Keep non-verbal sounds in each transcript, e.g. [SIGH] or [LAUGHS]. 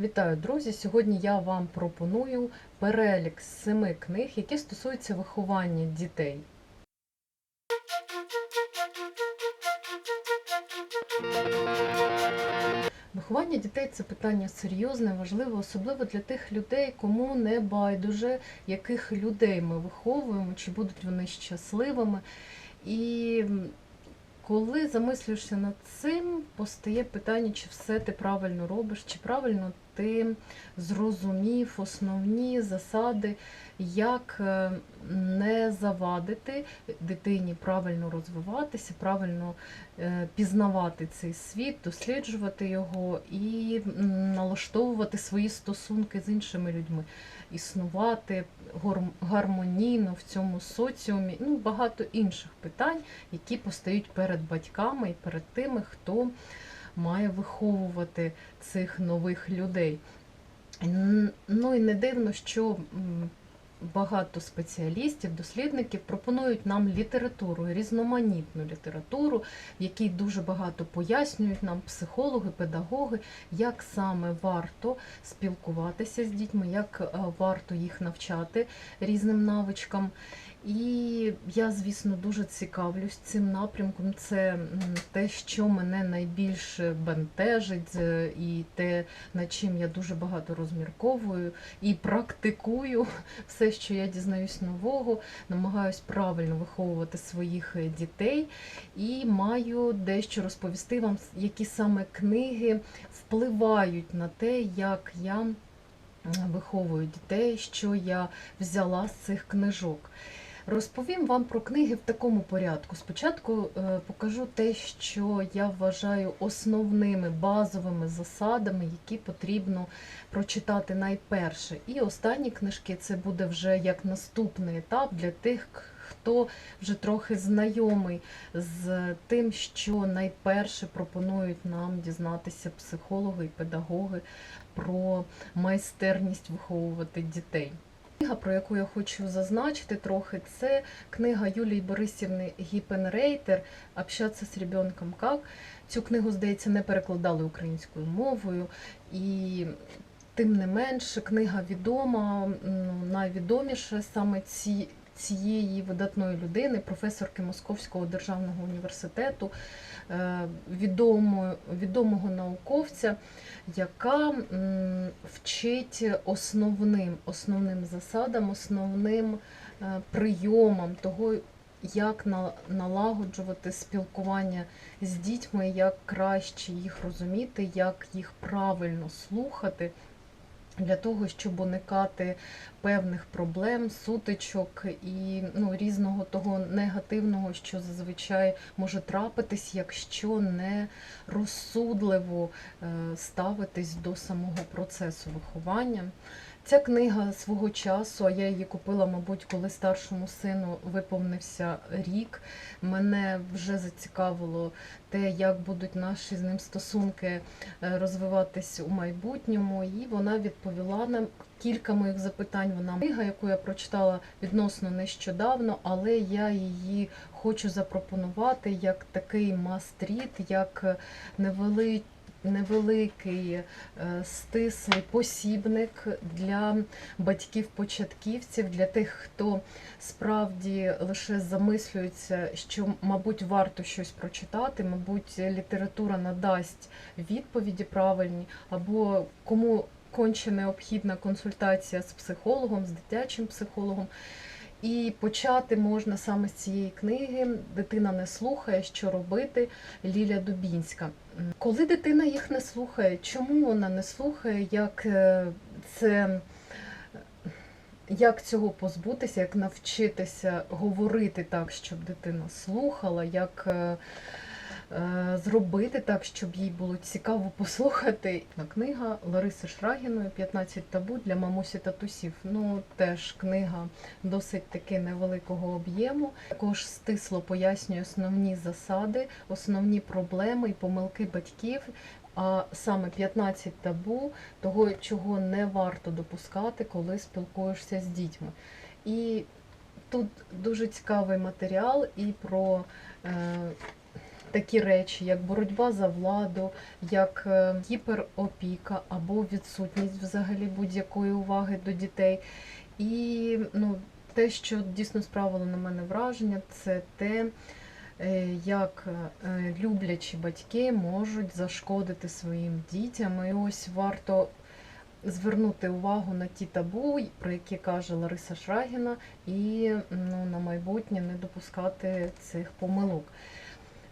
Вітаю, друзі! Сьогодні я вам пропоную перелік семи книг, які стосуються виховання дітей. Виховання дітей це питання серйозне, важливе, особливо для тих людей, кому не байдуже, яких людей ми виховуємо, чи будуть вони щасливими. І коли замислюєшся над цим, постає питання, чи все ти правильно робиш, чи правильно ти зрозумів основні засади, як е, не завадити дитині правильно розвиватися, правильно е, пізнавати цей світ, досліджувати його і налаштовувати свої стосунки з іншими людьми, існувати гармонійно в цьому соціумі. Ну, багато інших питань, які постають перед батьками і перед тими, хто має виховувати цих нових людей. Ну і не дивно, що багато спеціалістів, дослідників пропонують нам літературу, різноманітну літературу, в якій дуже багато пояснюють нам психологи, педагоги, як саме варто спілкуватися з дітьми, як е, варто їх навчати різним навичкам. І я, звісно, дуже цікавлюсь цим напрямком. Це те, що мене найбільше бентежить, е, і те, над чим я дуже багато розмірковую і практикую [LAUGHS] все, що я дізнаюсь нового, намагаюсь правильно виховувати своїх е, дітей і маю дещо розповісти вам, які саме книги впливають на те, як я виховую дітей, що я взяла з цих книжок. Розповім вам про книги в такому порядку. Спочатку е, покажу те, що я вважаю основними базовими засадами, які потрібно прочитати найперше. І останні книжки це буде вже як наступний етап для тих, хто вже трохи знайомий з тим, що найперше пропонують нам дізнатися психологи і педагоги про майстерність виховувати дітей. Книга, про яку я хочу зазначити трохи, це книга Юлії Борисівни Гіпенрейтер «Общатися з ребенком как». Цю книгу, здається, не перекладали українською мовою. І тим не менше, книга відома, ну, найвідоміша саме ці, цієї видатної людини, професорки Московського державного університету, е, відомо, відомого науковця, яка вчить основним, основним засадам, основним е, прийомам того, як на- налагоджувати спілкування з дітьми, як краще їх розуміти, як їх правильно слухати. Для того, щоб уникати певних проблем, сутичок і ну, різного того негативного, що зазвичай може трапитись, якщо не розсудливо е, ставитись до самого процесу виховання. Ця книга свого часу, а я її купила, мабуть, коли старшому сину виповнився рік. Мене вже зацікавило те, як будуть наші з ним стосунки е, розвиватись у майбутньому. І вона відповіла нам кілька моїх запитань. Вона книга, яку я прочитала відносно нещодавно, але я її хочу запропонувати як такий мастріт, як невеликий. Невеликий е, стислий посібник для батьків-початківців, для тих, хто справді лише замислюється, що, мабуть, варто щось прочитати, мабуть, література надасть відповіді правильні, або кому конче необхідна консультація з психологом, з дитячим психологом. І почати можна саме з цієї книги. Дитина не слухає, що робити. Ліля Дубінська. Коли дитина їх не слухає, чому вона не слухає, як е, це. Як цього позбутися, як навчитися говорити так, щоб дитина слухала, як е, зробити так, щоб їй було цікаво послухати. Книга Лариси Шрагіної «15 табу для мамусі татусів. Ну, теж книга досить таки невеликого об'єму. Також стисло пояснює основні засади, основні проблеми і помилки батьків. А саме 15 табу того, чого не варто допускати, коли спілкуєшся з дітьми. І тут дуже цікавий матеріал і про е, такі речі, як боротьба за владу, як е, гіперопіка або відсутність взагалі будь-якої уваги до дітей. І ну, те, що дійсно справило на мене враження, це те, е, як е, люблячі батьки можуть зашкодити своїм дітям. І ось варто звернути увагу на ті табу, про які каже Лариса Шрагіна, і ну, на майбутнє не допускати цих помилок.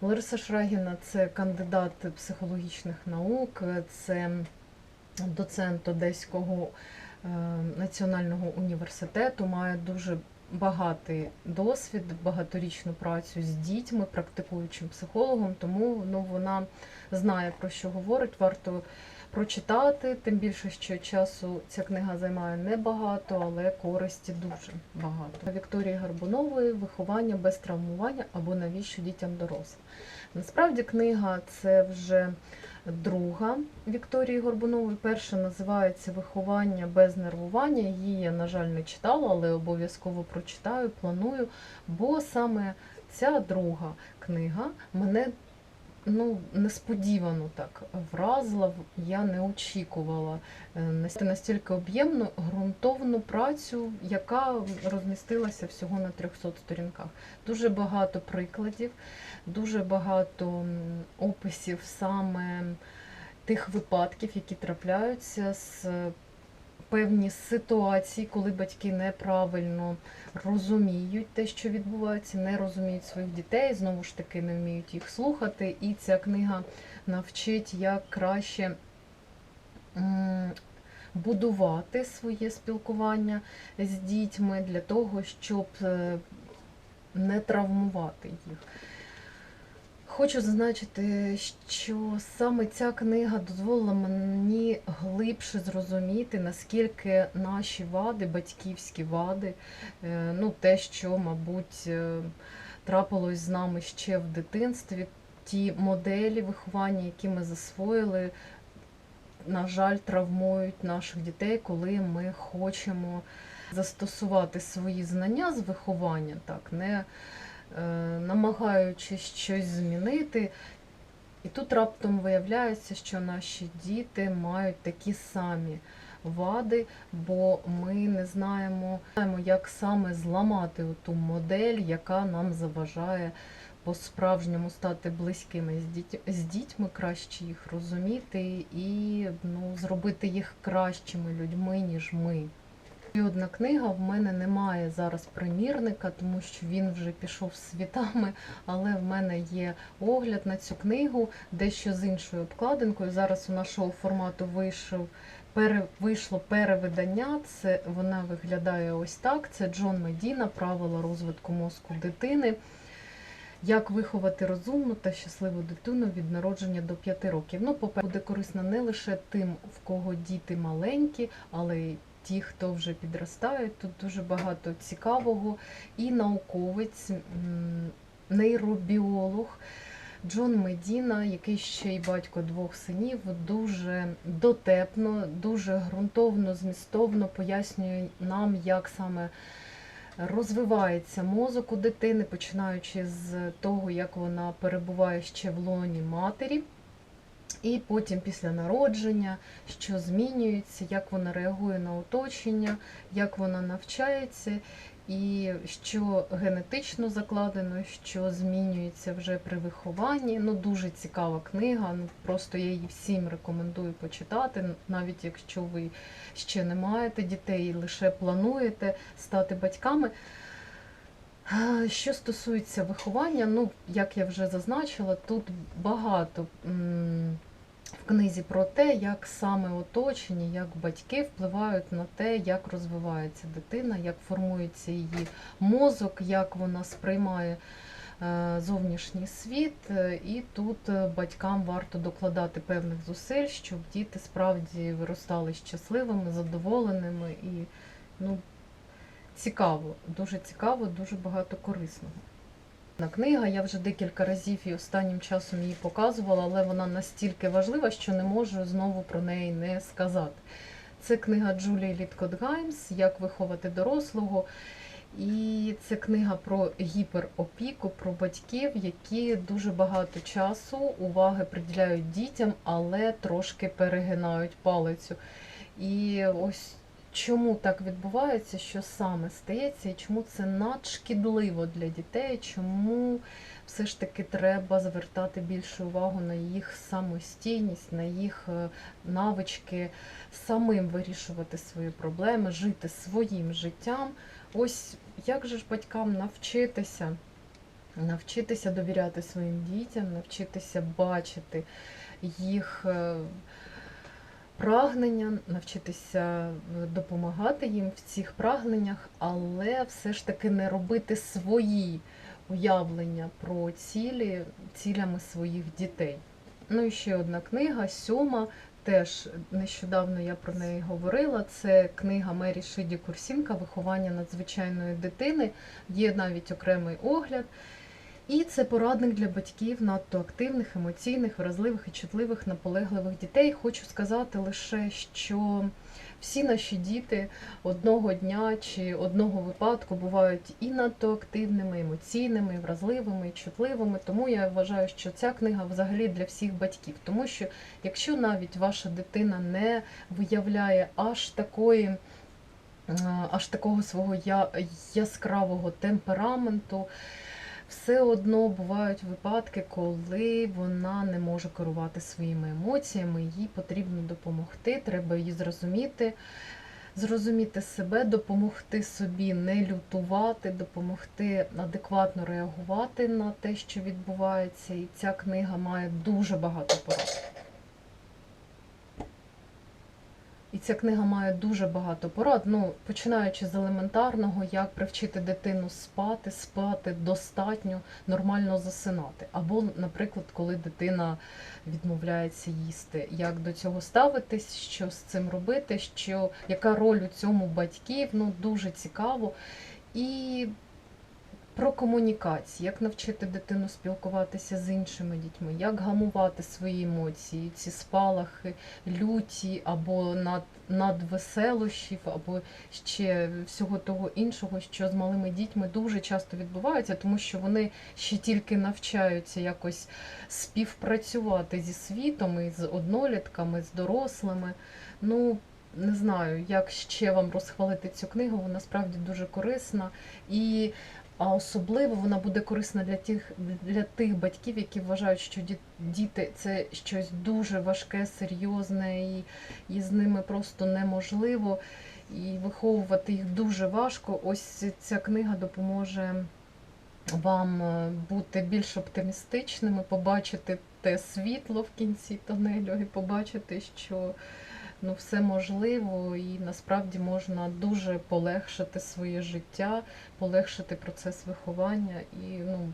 Лариса Шрагіна це кандидат психологічних наук, це доцент Одеського е, національного університету, має дуже багатий досвід, багаторічну працю з дітьми, практикуючим психологом, тому ну, вона знає про що говорить. Варто прочитати, тим більше, що часу ця книга займає небагато, але користі дуже багато. Вікторії Гарбунової Виховання без травмування або навіщо дітям дорослим. Насправді книга це вже друга Вікторії Горбунової. Перша називається Виховання без нервування. Її я, на жаль, не читала, але обов'язково прочитаю, планую. Бо саме ця друга книга мене ну, несподівано так вразила. Я не очікувала е, настільки- об'ємну ґрунтовну працю, яка розмістилася всього на 300 сторінках. Дуже багато прикладів, дуже багато описів саме тих випадків, які трапляються з певні ситуації, коли батьки неправильно розуміють те, що відбувається, не розуміють своїх дітей, знову ж таки не вміють їх слухати. І ця книга навчить, як краще будувати своє спілкування з дітьми для того, щоб е, не травмувати їх. Хочу зазначити, що саме ця книга дозволила мені глибше зрозуміти, наскільки наші вади, батьківські вади, е, ну те, що, мабуть, е, трапилось з нами ще в дитинстві, ті моделі виховання, які ми засвоїли, на жаль, травмують наших дітей, коли ми хочемо застосувати свої знання з виховання, так, не намагаючись щось змінити. І тут раптом виявляється, що наші діти мають такі самі вади, бо ми не знаємо, як саме зламати ту модель, яка нам заважає по-справжньому стати близькими з дітьми, краще їх розуміти і ну, зробити їх кращими людьми, ніж ми. І одна книга в мене немає зараз примірника, тому що він вже пішов світами, але в мене є огляд на цю книгу, дещо з іншою обкладинкою. Зараз у нашого формату вийшов пере, вийшло перевидання. Це вона виглядає ось так. Це Джон Медіна, правила розвитку мозку дитини. Як виховати розумну та щасливу дитину від народження до 5 років. Ну, по-перше, буде корисно не лише тим, в кого діти маленькі, але й ті, хто вже підростають. Тут дуже багато цікавого. І науковець, нейробіолог Джон Медіна, який ще й батько двох синів, дуже дотепно, дуже ґрунтовно, змістовно пояснює нам, як саме розвивається мозок у дитини, починаючи з того, як вона перебуває ще в лоні матері. І потім після народження, що змінюється, як вона реагує на оточення, як вона навчається, і що генетично закладено, що змінюється вже при вихованні. Ну, дуже цікава книга. Ну, просто я її всім рекомендую почитати, навіть якщо ви ще не маєте дітей і лише плануєте стати батьками. Що стосується виховання, ну, як я вже зазначила, тут багато в книзі про те, як саме оточення, як батьки впливають на те, як розвивається дитина, як формується її мозок, як вона сприймає е, зовнішній світ. Е, І тут е, батькам варто докладати певних зусиль, щоб діти справді виростали щасливими, задоволеними і ну, цікаво, дуже цікаво, дуже багато корисного. Книга, я вже декілька разів і останнім часом її показувала, але вона настільки важлива, що не можу знову про неї не сказати. Це книга Джулії Літкот Гаймс Як виховати дорослого. І це книга про гіперопіку, про батьків, які дуже багато часу, уваги приділяють дітям, але трошки перегинають палицю. І ось чому так відбувається, що саме стається, і чому це надшкідливо для дітей, чому все ж таки треба звертати більше увагу на їх самостійність, на їх е, навички, самим вирішувати свої проблеми, жити своїм життям. Ось як же ж батькам навчитися, навчитися довіряти своїм дітям, навчитися бачити їх е, прагнення, навчитися е, допомагати їм в цих прагненнях, але все ж таки не робити свої уявлення про цілі цілями своїх дітей. Ну і ще одна книга, сьома. Теж нещодавно я про неї говорила. Це книга Мері Шиді Курсінка Виховання надзвичайної дитини. Є навіть окремий огляд. І це порадник для батьків надто активних, емоційних, вразливих і чутливих, наполегливих дітей. Хочу сказати лише, що всі наші діти одного дня чи одного випадку бувають і надто активними, емоційними, і вразливими, і чутливими. Тому я вважаю, що ця книга взагалі для всіх батьків. Тому що якщо навіть ваша дитина не виявляє аж такої. Аж такого свого я- яскравого темпераменту, все одно бувають випадки, коли вона не може керувати своїми емоціями, їй потрібно допомогти, треба її зрозуміти, зрозуміти себе, допомогти собі не лютувати, допомогти адекватно реагувати на те, що відбувається. І ця книга має дуже багато порад. І ця книга має дуже багато порад. Ну, починаючи з елементарного, як привчити дитину спати, спати достатньо, нормально засинати. Або, наприклад, коли дитина відмовляється їсти, як до цього ставитись, що з цим робити, що яка роль у цьому батьків, ну дуже цікаво. І про комунікацію, як навчити дитину спілкуватися з іншими дітьми, як гамувати свої емоції, ці спалахи, люті або над, надвеселощів, або ще всього того іншого, що з малими дітьми дуже часто відбувається, тому що вони ще тільки навчаються якось співпрацювати зі світом і з однолітками, з дорослими. Ну, не знаю, як ще вам розхвалити цю книгу, вона справді дуже корисна. І а особливо вона буде корисна для тих, для тих батьків, які вважають, що діти це щось дуже важке, серйозне, і, і з ними просто неможливо. І виховувати їх дуже важко. Ось ця книга допоможе вам е, бути більш оптимістичними, побачити те світло в кінці тунелю і побачити, що ну, все можливо, і насправді можна дуже полегшити своє життя, полегшити процес виховання і ну,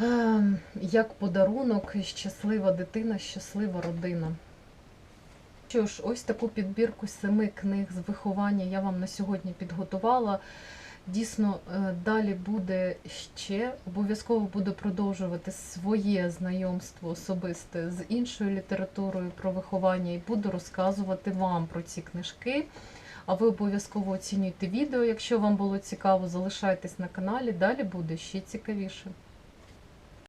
ем, як подарунок, щаслива дитина, щаслива родина. Що ж, ось таку підбірку семи книг з виховання я вам на сьогодні підготувала. Дійсно, е, далі буде ще. Обов'язково буду продовжувати своє знайомство особисте з іншою літературою про виховання і буду розказувати вам про ці книжки. А ви обов'язково оцінюйте відео. Якщо вам було цікаво, залишайтесь на каналі, далі буде ще цікавіше.